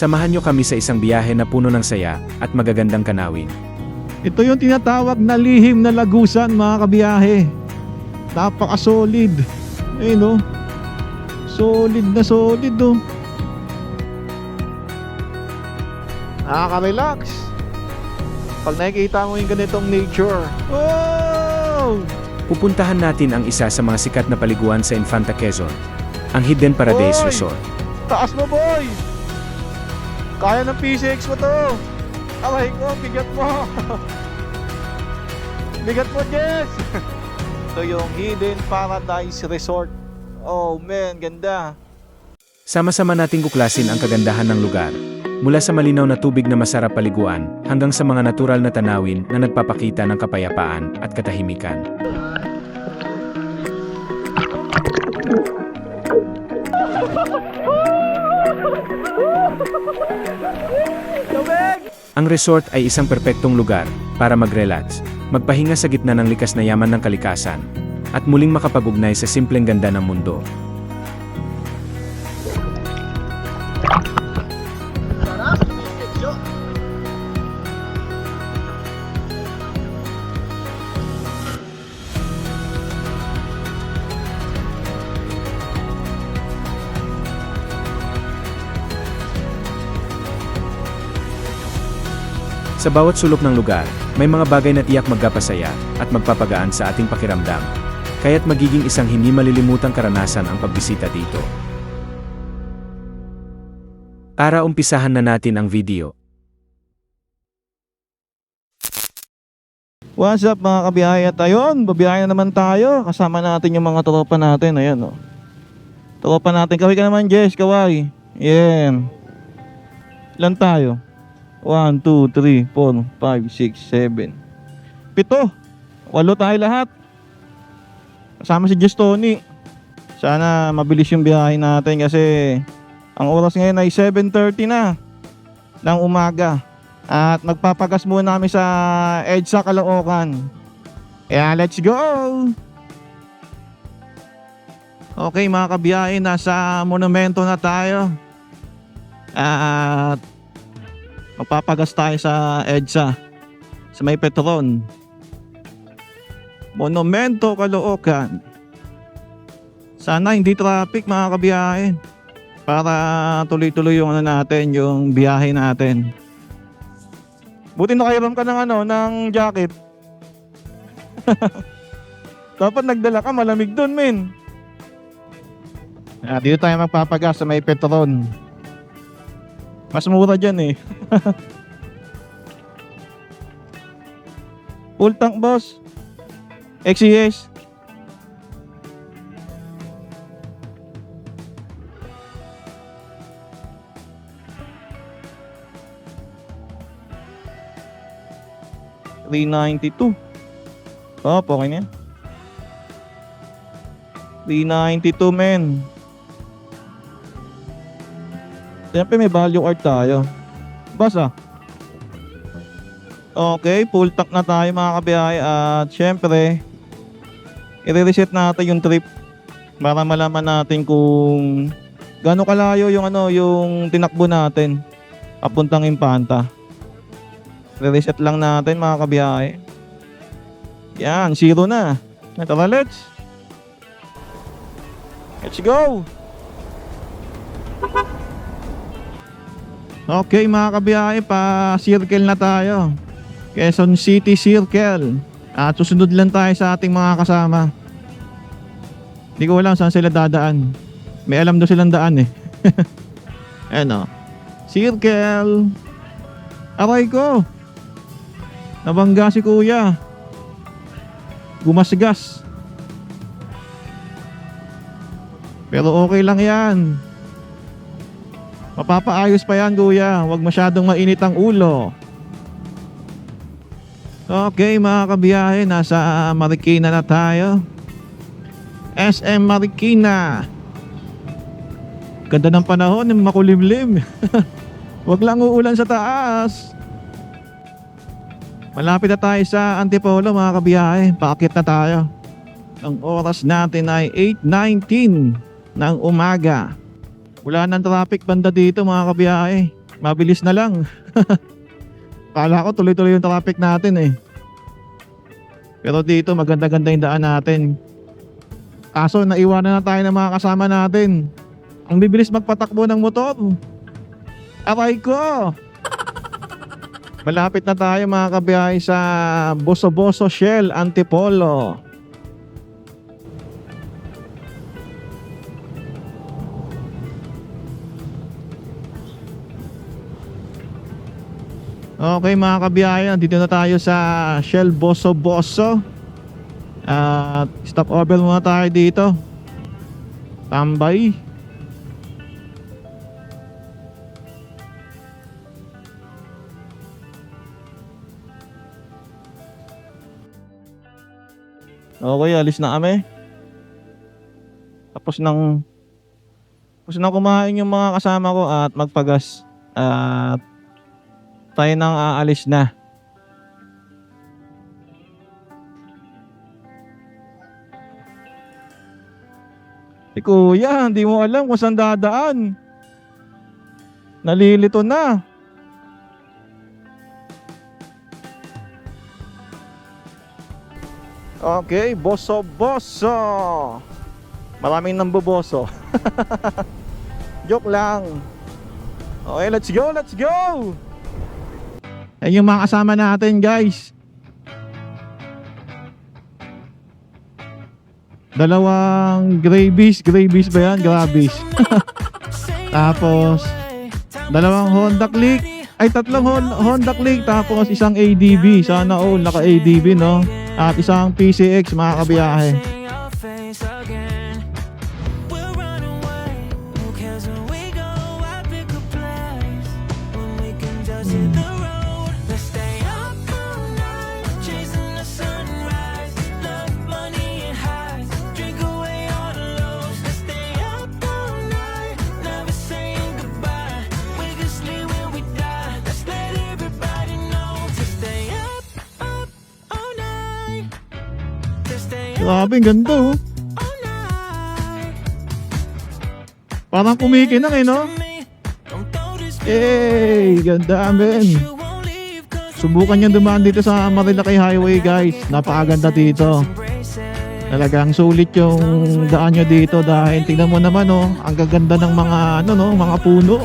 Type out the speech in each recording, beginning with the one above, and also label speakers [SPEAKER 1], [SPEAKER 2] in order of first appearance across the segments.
[SPEAKER 1] Samahan nyo kami sa isang biyahe na puno ng saya at magagandang kanawin.
[SPEAKER 2] Ito yung tinatawag na lihim na lagusan mga kabiyahe. Napaka-solid. Ayun no. Solid na solid oh. Nakaka-relax. Pag nakikita mo yung ganitong nature. Oh!
[SPEAKER 1] Pupuntahan natin ang isa sa mga sikat na paliguan sa Infanta Quezon, ang Hidden Paradise
[SPEAKER 2] Oy!
[SPEAKER 1] Resort.
[SPEAKER 2] Taas mo boy! Kaya ng PCX mo to! Aray ko, bigat mo! bigat mo, Jess! Ito yung Hidden Paradise Resort. Oh man, ganda.
[SPEAKER 1] Sama-sama nating kuklasin ang kagandahan ng lugar, mula sa malinaw na tubig na masarap paliguan hanggang sa mga natural na tanawin na nagpapakita ng kapayapaan at katahimikan. Ang resort ay isang perpektong lugar para mag-relax, magpahinga sa gitna ng likas na yaman ng kalikasan, at muling makapag-ugnay sa simpleng ganda ng mundo. Sa bawat sulok ng lugar, may mga bagay na tiyak magkapasaya at magpapagaan sa ating pakiramdam. Kaya't magiging isang hindi malilimutang karanasan ang pagbisita dito. Para umpisahan na natin ang video.
[SPEAKER 2] What's up mga kabiyahe at ayun, babiyahe na naman tayo. Kasama natin yung mga tropa natin. Ayan oh. Tropa natin. Kaway ka naman Jess, kaway. Yan. Ilan tayo? 1, 2, 3, 4, 5, 6, 7. Pito. Walo tayo lahat. Kasama si Jess Tony. Sana mabilis yung biyahe natin kasi ang oras ngayon ay 7.30 na ng umaga. At magpapagas muna kami sa EDSA Caloocan. Kaya let's go! Okay mga kabiyahe, nasa monumento na tayo. At magpapagas tayo sa EDSA sa may Petron. Monumento Caloocan. Sana hindi traffic mga kabiyahe para tuloy-tuloy yung ano natin, yung biyahe natin. Buti nakairam ka ng ano, ng jacket. Dapat nagdala ka, malamig doon, men. Ah, dito tayo magpapagas sa may Petron. Mas mura dyan eh. Full tank boss. XCS. Three ninety two. Oh, okay na yan. 392 men. Siyempre may value art tayo. Basa. Okay, full tank na tayo mga kabiyahe at syempre i-reset natin yung trip para malaman natin kung gaano kalayo yung ano yung tinakbo natin papuntang Impanta. Re-reset lang natin mga kabiyahe. Yan, zero na. Tara, let's. Let's go! Okay mga kabiyahe, pa-circle na tayo. Quezon City Circle. At susunod lang tayo sa ating mga kasama. Hindi ko alam saan sila dadaan. May alam daw silang daan eh. Ayan o. Circle. Aray ko. Nabangga si kuya. Gumasgas. Pero okay lang yan. Mapapaayos pa yan, kuya. Huwag masyadong mainit ang ulo. Okay, mga kabiyahe. Nasa Marikina na tayo. SM Marikina. Ganda ng panahon, makulimlim. Wag lang uulan sa taas. Malapit na tayo sa Antipolo mga kabiyahe. Paakit na tayo. Ang oras natin ay 8.19 ng umaga. Wala nang traffic banda dito mga kabiyahe. Mabilis na lang. Kala ko tuloy-tuloy yung traffic natin eh. Pero dito maganda-ganda yung daan natin. Kaso naiwanan na tayo ng mga kasama natin. Ang bibilis magpatakbo ng motor. Aray ko! Malapit na tayo mga kabiyahe sa Boso-Boso Shell Antipolo. Okay mga kabiyahe, dito na tayo sa Shell Boso-Boso. At stop over muna tayo dito. Tambay. Okay, alis na kami. Tapos nang tapos nang kumain yung mga kasama ko at magpagas. At tayo nang aalis na. Eh kuya, hindi mo alam kung saan dadaan. Nalilito na. Okay, boso boso. Maraming namboboso. Joke lang. Okay, let's go, let's go. Ayun yung mga kasama natin, guys. Dalawang gravies, gravies ba yan? Gravies. tapos, dalawang Honda Click. Ay, tatlong Hon- Honda Click. Tapos, isang ADB. Sana all naka ADB, no? At isang PCX, mga kabiyahe. Grabe, ang ganda, oh. Parang kumikinang, eh, no? Eh, ganda, men. Subukan nyo dumaan dito sa Marilaki Highway, guys. Napakaganda dito. Talagang sulit yung daan nyo dito dahil tingnan mo naman, oh. Ang gaganda ng mga, ano, no, mga puno.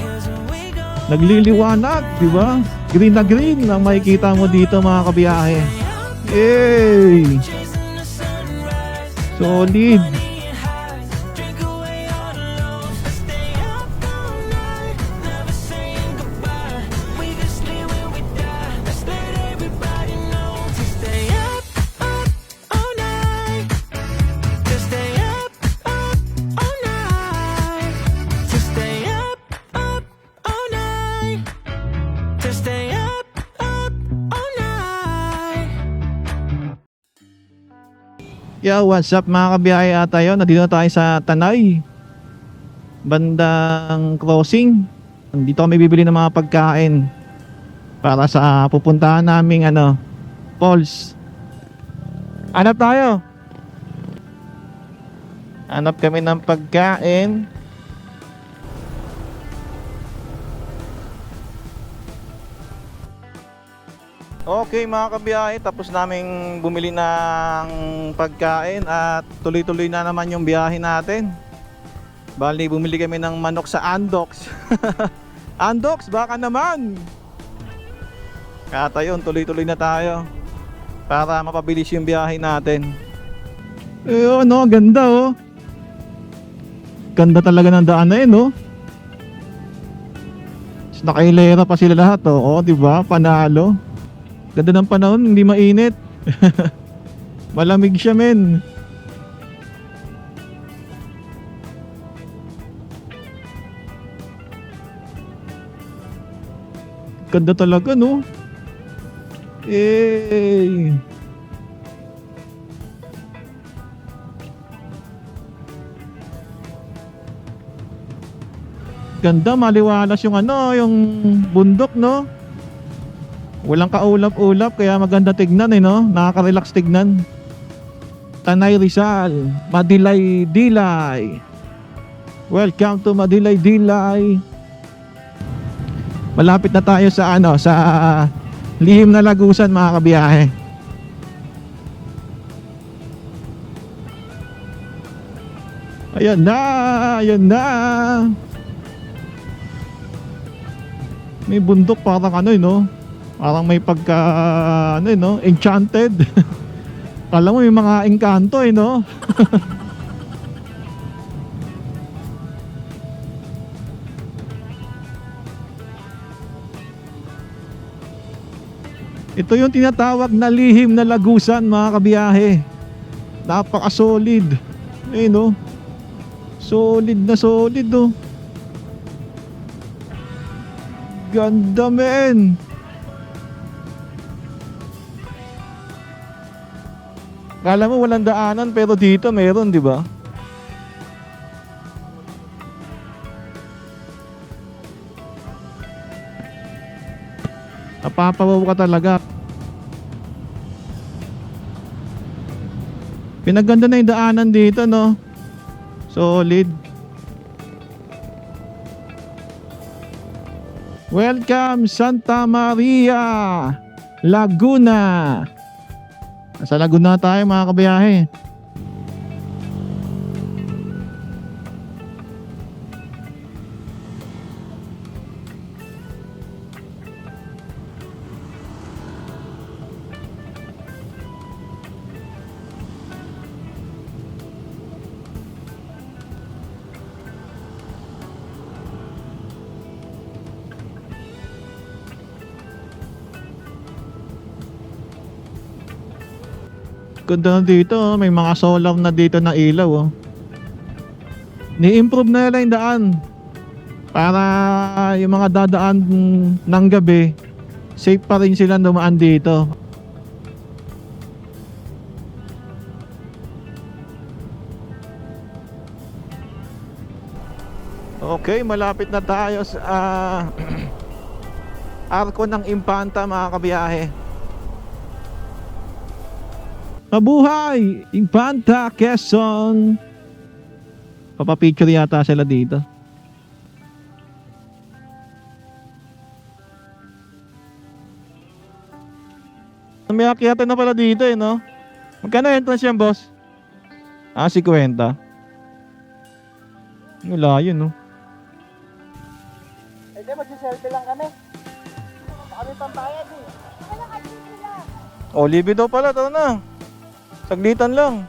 [SPEAKER 2] Nagliliwanag, di ba? Green na green ang makikita mo dito, mga kabiyahe. Yay! Solid. Yo, what's up mga kabiyahe at tayo? Nandito na tayo sa Tanay. Bandang crossing. Dito kami bibili ng mga pagkain para sa pupuntahan naming ano, Falls. Hanap tayo. Hanap kami ng pagkain. Okay mga kabiyahe, tapos naming bumili ng pagkain at tuloy-tuloy na naman yung biyahe natin. Bali, bumili kami ng manok sa Andox. Andox, baka naman! Kaya tayo, tuloy-tuloy na tayo para mapabilis yung biyahe natin. Eh, ano, ganda oh. Ganda talaga ng daan na yun, oh. Tapos Nakailera pa sila lahat, oh. Oh, di ba? Panalo. Ganda ng panahon, hindi mainit. Malamig siya, men. Ganda talaga, no? Eh. Ganda, maliwalas yung ano, yung bundok, no? Walang kaulap-ulap, kaya maganda tignan, eh, no? Nakaka-relax tignan. Tanay Rizal, Madilay Dilay. Welcome to Madilay Dilay. Malapit na tayo sa ano, sa lihim na lagusan mga kabiyahe. Ayan na, ayan na. May bundok parang ano eh, no? Parang may pagka ano eh, no? Enchanted. Kala mo may mga engkanto eh, no? Ito yung tinatawag na lihim na lagusan mga kabiyahe. Napaka-solid. Eh no. Solid na solid oh. Ganda men. Kala mo walang daanan pero dito meron, di ba? Napapawaw ka talaga. Pinaganda na yung daanan dito, no? Solid. Welcome Santa Maria, Laguna. Nasa Laguna tayo mga kabiyahe. Ganda na dito, oh. may mga solar na dito na ilaw. Oh. Ni-improve na nila yung daan. Para yung mga dadaan ng gabi, safe pa rin sila dumaan dito. Okay, malapit na tayo sa ah, Arko ng Impanta mga kabiyahe. Mabuhay! Infanta, Quezon! Papapicture yata sila dito. May akyatan na pala dito eh, no? Magkano entrance yan, boss? Ah, 50. Wala yun, no?
[SPEAKER 3] Hindi, magsiselfie lang kami. Kami pambayad eh.
[SPEAKER 2] Oh, libre daw pala. Tara na. Saglitan lang.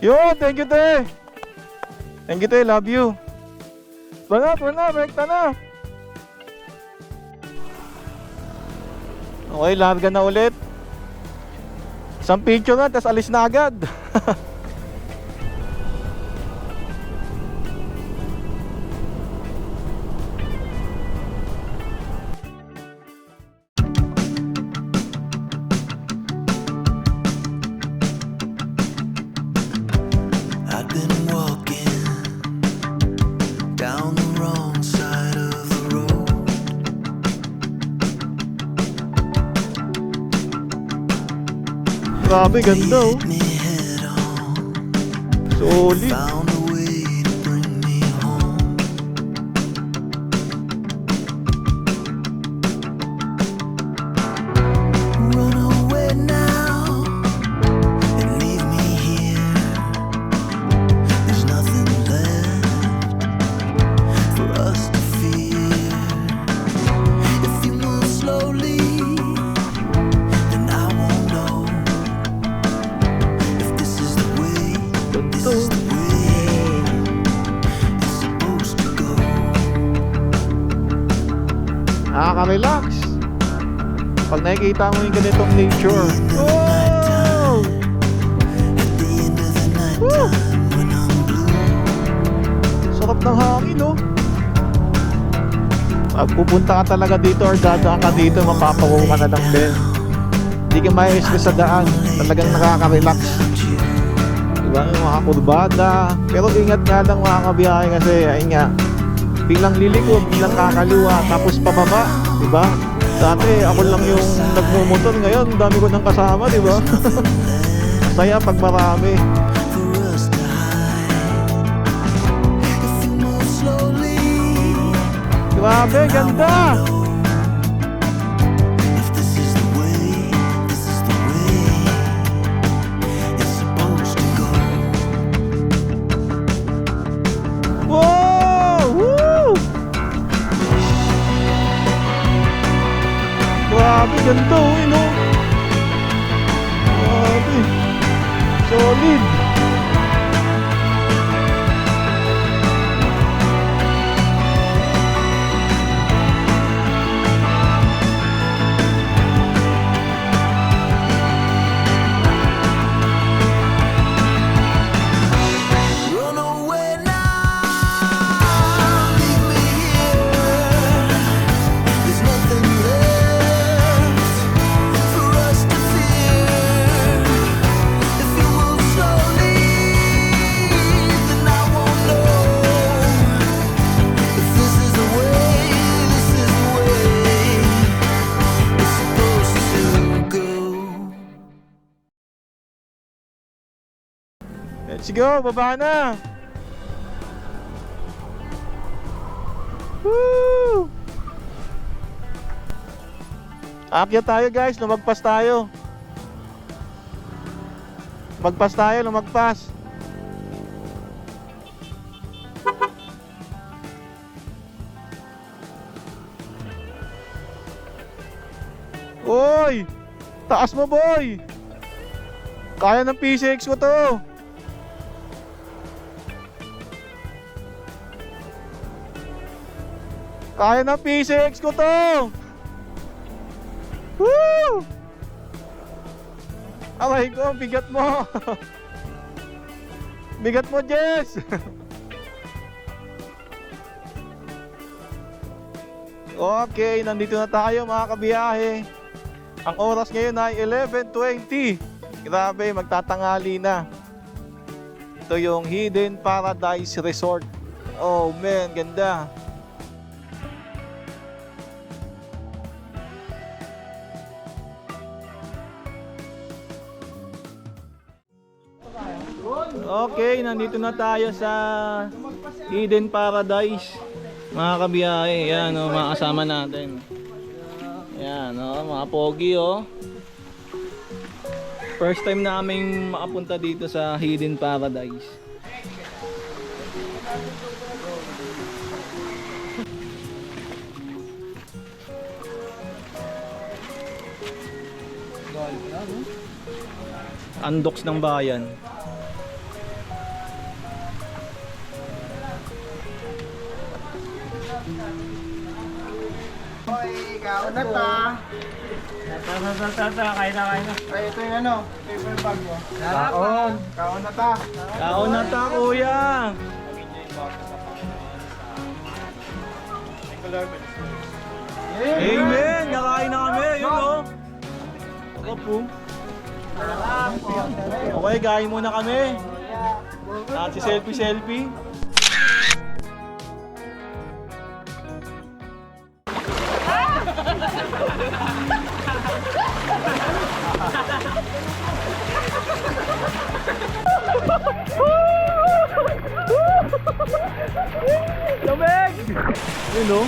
[SPEAKER 2] Yo, thank you, te. Thank you, te. Love you. Tara na. Rekta na. Okay, larga na ulit. Isang picture na, tapos alis na agad. Grabe, ganda oh. Solid. Pag nakikita mo yung ganitong nature. Oh!
[SPEAKER 4] when I'm blue,
[SPEAKER 2] hangin oh. Pag pupunta ka talaga dito or dadaan ka dito, mapapawaw ka na lang din. Hindi ka may sa daan. Talagang nakaka-relax. Diba? Yung mga kurbada. Pero ingat nga lang mga kabiyahe kasi, ayun nga, biglang liliko, biglang kakaliwa, tapos pababa. Diba? Dati ako lang yung nagmumotor ngayon, dami ko nang kasama, di ba? Masaya pag marami.
[SPEAKER 4] for us
[SPEAKER 2] ganda oh, yun oh. Grabe. Solid. Let's go, baba na. Woo! Aakyat tayo guys, lumagpas tayo. Magpas tayo, lumagpas. Oy! Taas mo boy! Kaya ng PCX ko to. Kaya ng PCX ko to! Woo! Aray ko, bigat mo! bigat mo, Jess! okay, nandito na tayo mga kabiyahe. Ang oras ngayon ay 11.20. Grabe, magtatangali na. Ito yung Hidden Paradise Resort. Oh man, ganda. Okay, nandito na tayo sa Eden Paradise. Mga kabiyahe, yan o, mga kasama natin. Yan o, mga pogi o. First time namin makapunta dito sa Hidden Paradise. Andoks ng bayan.
[SPEAKER 3] Sa sa sa sa kain na kain na. Ay, ito yung ano, paper bag mo. Kaon. Kaon na ta.
[SPEAKER 2] Kaon na ta, kuya! Amen! Nakain na kami! Yun o! Ako po. Okay, kain muna kami. At si selfie-selfie. Lamig! Yun o.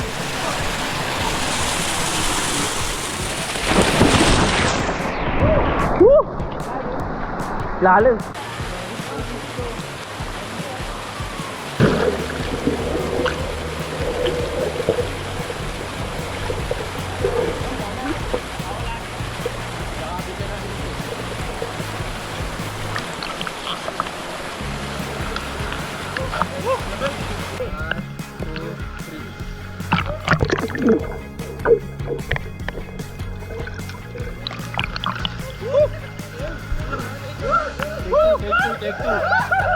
[SPEAKER 2] Lalim.
[SPEAKER 5] Itu 酷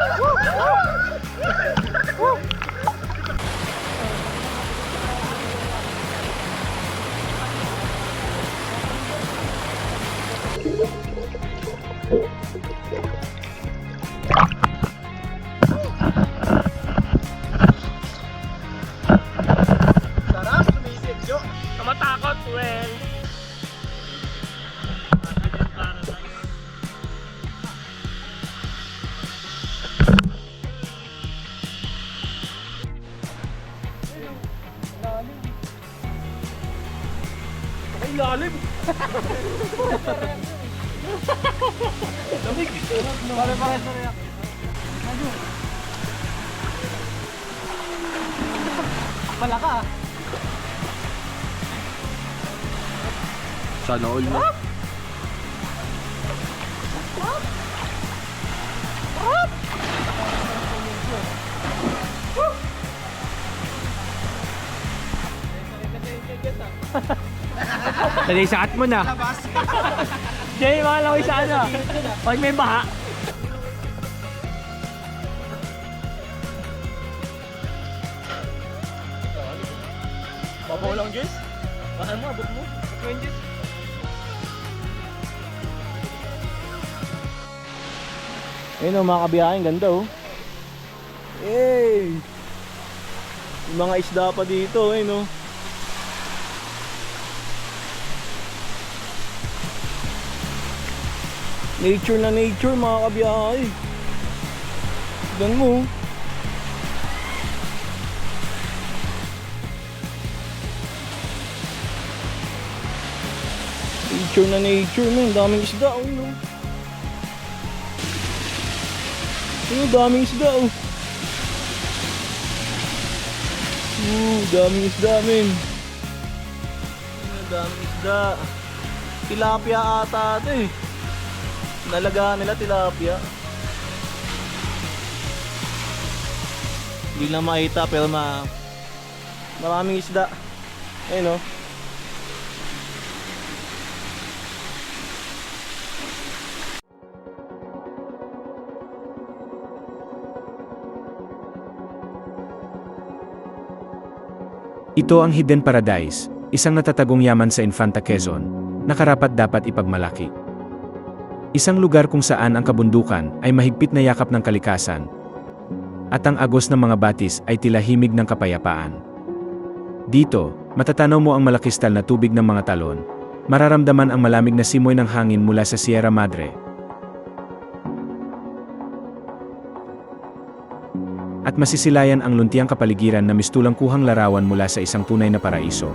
[SPEAKER 5] Malaka ah.
[SPEAKER 6] Sana all na.
[SPEAKER 5] Dali, sakat mo na. Jay, makalaw sa ano. Pag may baha.
[SPEAKER 2] Ayun o mga kabiyahe, ganda oh. Hey! Yung mga isda pa dito, ayun oh. Nature na nature mga kabiyahe. Tignan mo. oh. Nature na nature man, daming isda oh. no? Oh, daming isda oh. Oh, daming isda men. Oh, daming isda. Tilapia ata ito eh. Nalagaan nila tilapia. Hindi lang makita pero ma maraming isda. Ayun oh.
[SPEAKER 1] Ito ang Hidden Paradise, isang natatagong yaman sa Infanta Quezon, na karapat dapat ipagmalaki. Isang lugar kung saan ang kabundukan ay mahigpit na yakap ng kalikasan, at ang agos ng mga batis ay tila himig ng kapayapaan. Dito, matatanaw mo ang malakistal na tubig ng mga talon, mararamdaman ang malamig na simoy ng hangin mula sa Sierra Madre, at masisilayan ang luntiang kapaligiran na mistulang kuhang larawan mula sa isang tunay na paraiso.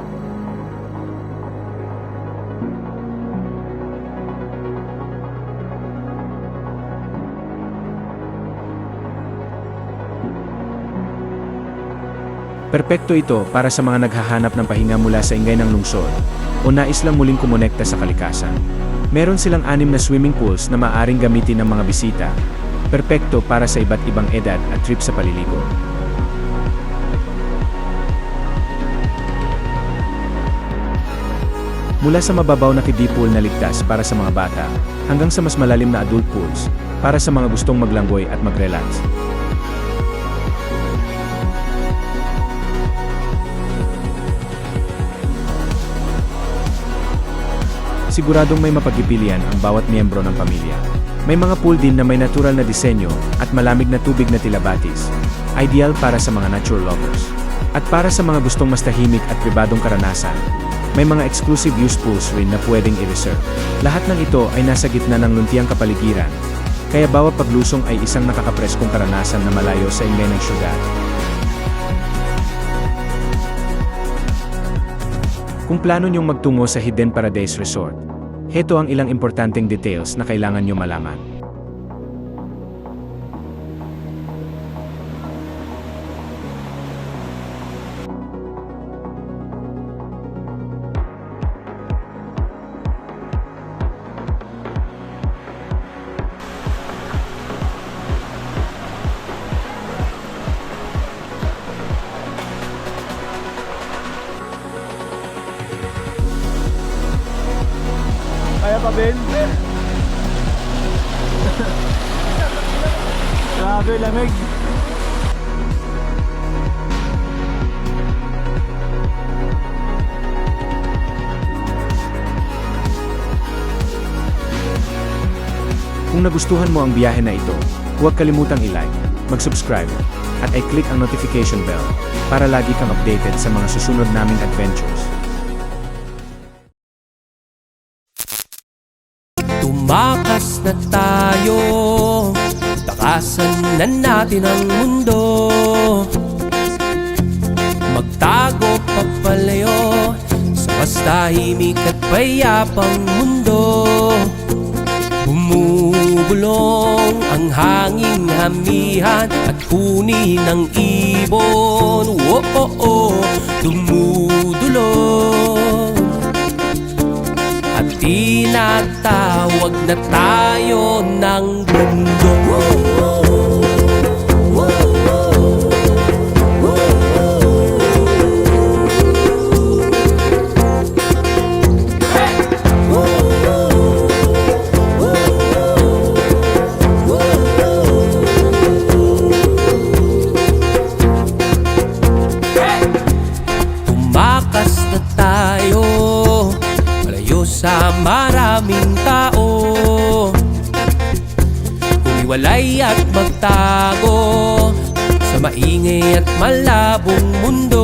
[SPEAKER 1] Perpekto ito para sa mga naghahanap ng pahinga mula sa ingay ng lungsod o nais lang muling kumonekta sa kalikasan. Meron silang anim na swimming pools na maaring gamitin ng mga bisita Perpekto para sa iba't ibang edad at trip sa paliligo. Mula sa mababaw na kiddie pool na ligtas para sa mga bata, hanggang sa mas malalim na adult pools, para sa mga gustong maglanggoy at mag-relax. Siguradong may mapagpipilian ang bawat miyembro ng pamilya. May mga pool din na may natural na disenyo at malamig na tubig na tila batis. Ideal para sa mga nature lovers. At para sa mga gustong mas tahimik at pribadong karanasan, may mga exclusive use pools rin na pwedeng i-reserve. Lahat ng ito ay nasa gitna ng luntiang kapaligiran, kaya bawat paglusong ay isang nakakapreskong karanasan na malayo sa ingay ng syudad. Kung plano niyong magtungo sa Hidden Paradise Resort, heto ang ilang importanteng details na kailangan niyo malaman.
[SPEAKER 2] Grabe, lamig.
[SPEAKER 1] Kung nagustuhan mo ang biyahe na ito, huwag kalimutang i-like, mag-subscribe, at i-click ang notification bell para lagi kang updated sa mga susunod naming adventures.
[SPEAKER 6] Tumakas na tayo Takasan na natin ang mundo. Magtago papalayo Sa mas tahimik at payapang mundo. Bumubulong ang hanging hamihan At huni ng ibon. Oh, oh, oh, Dumudulong. At tinatawag na tayo ng mundo at malabong mundo